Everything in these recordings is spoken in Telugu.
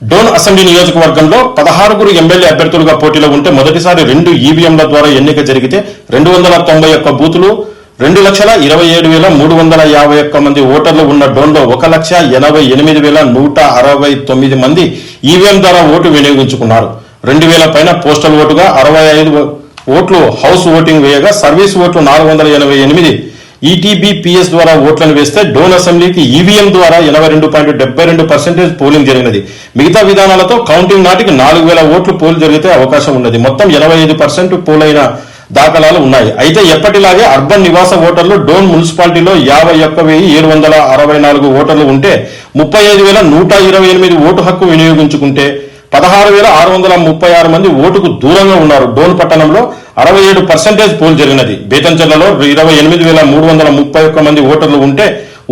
డోన్ అసెంబ్లీ నియోజకవర్గంలో పదహారుగురు ఎమ్మెల్యే అభ్యర్థులుగా పోటీలో ఉంటే మొదటిసారి రెండు ఈవీఎంల ద్వారా ఎన్నిక జరిగితే రెండు వందల తొంభై ఒక్క బూతులు రెండు లక్షల ఇరవై ఏడు వేల మూడు వందల యాభై ఒక్క మంది ఓటర్లు ఉన్న డోన్లో ఒక లక్ష ఎనభై ఎనిమిది వేల నూట అరవై తొమ్మిది మంది ఈవీఎం ద్వారా ఓటు వినియోగించుకున్నారు. రెండు వేల పైన పోస్టల్ ఓటుగా అరవై ఐదు ఓట్లు హౌస్ ఓటింగ్ వేయగా సర్వీస్ ఓట్లు నాలుగు వందల ఎనభై ఎనిమిది ఈటీబీ పిఎస్ ద్వారా ఓట్లను వేస్తే డోన్ అసెంబ్లీకి ఈవీఎం ద్వారా ఎనభై రెండు పాయింట్ డెబ్బై రెండు పర్సెంటేజ్ పోలింగ్ జరిగినది. మిగతా విధానాలతో కౌంటింగ్ నాటికి నాలుగు వేల ఓట్లు పోల్ జరిగితే అవకాశం ఉన్నది. మొత్తం ఎనభై ఐదు పర్సెంట్ పోలైన దాఖలాలు ఉన్నాయి. అయితే ఎప్పటిలాగే అర్బన్ నివాస ఓటర్లు డోన్ మున్సిపాలిటీలో యాభై ఒక్క వెయ్యి ఏడు వందల అరవై నాలుగు ఓటర్లు ఉంటే ముప్పై ఐదు వేల నూట ఇరవై ఎనిమిది ఓటు హక్కు వినియోగించుకుంటే పదహారు వేల ఆరు వందల ముప్పై ఆరు మంది ఓటుకు దూరంగా ఉన్నారు. డోన్ పట్టణంలో అరవై ఏడు పర్సెంటేజ్ పోల్ జరిగినది. బేతంచెర్లలో ఇరవై ఎనిమిది వేల మూడు వందల ముప్పై ఒక్క మంది ఓటర్లు ఉంటే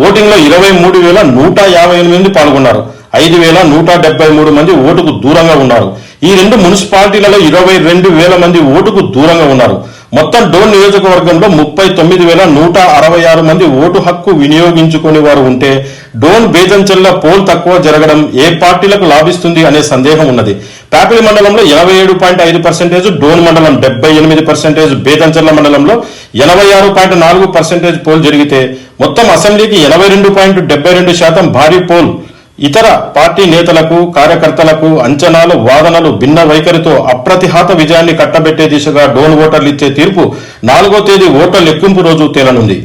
ఓటింగ్లో ఇరవై మూడు వేల నూట యాభై ఎనిమిది మంది పాల్గొన్నారు. ఐదు వేల నూట డెబ్బై మూడు మంది ఓటుకు దూరంగా ఉన్నారు. ఈ రెండు మున్సిపాలిటీలలో ఇరవై రెండు వేల మంది ఓటుకు దూరంగా ఉన్నారు. మొత్తం డోన్ నియోజకవర్గంలో ముప్పై తొమ్మిది వేల నూట అరవై ఆరు మంది ఓటు హక్కు వినియోగించుకుని వారు ఉంటే డోన్ బేతంచెల్ల పోల్ తక్కువ జరగడం ఏ పార్టీలకు లాభిస్తుంది అనే సందేహం ఉన్నది. పాపిలి మండలంలో ఎనభై ఏడు పాయింట్ ఐదు పర్సెంటేజ్ డోన్ మండలం డెబ్బై ఎనిమిది పర్సెంటేజ్ బేతంచెల్ల మండలంలో ఎనభై ఆరు పాయింట్ నాలుగు పర్సెంటేజ్ పోల్ జరిగితే మొత్తం అసెంబ్లీకి ఎనభై రెండు పాయింట్ డెబ్బై రెండు శాతం భారీ పోల్. ఇతర పార్టీ నేతలకు కార్యకర్తలకు అంచనాలు వాదనలు భిన్న వైఖరితో అప్రతిహాత విజయాన్ని కట్టబెట్టే దిశగా డోన్ ఓటర్లు ఇచ్చే తీర్పు నాలుగో తేదీ ఓటర్ లెక్కింపు రోజు తేలనుంది.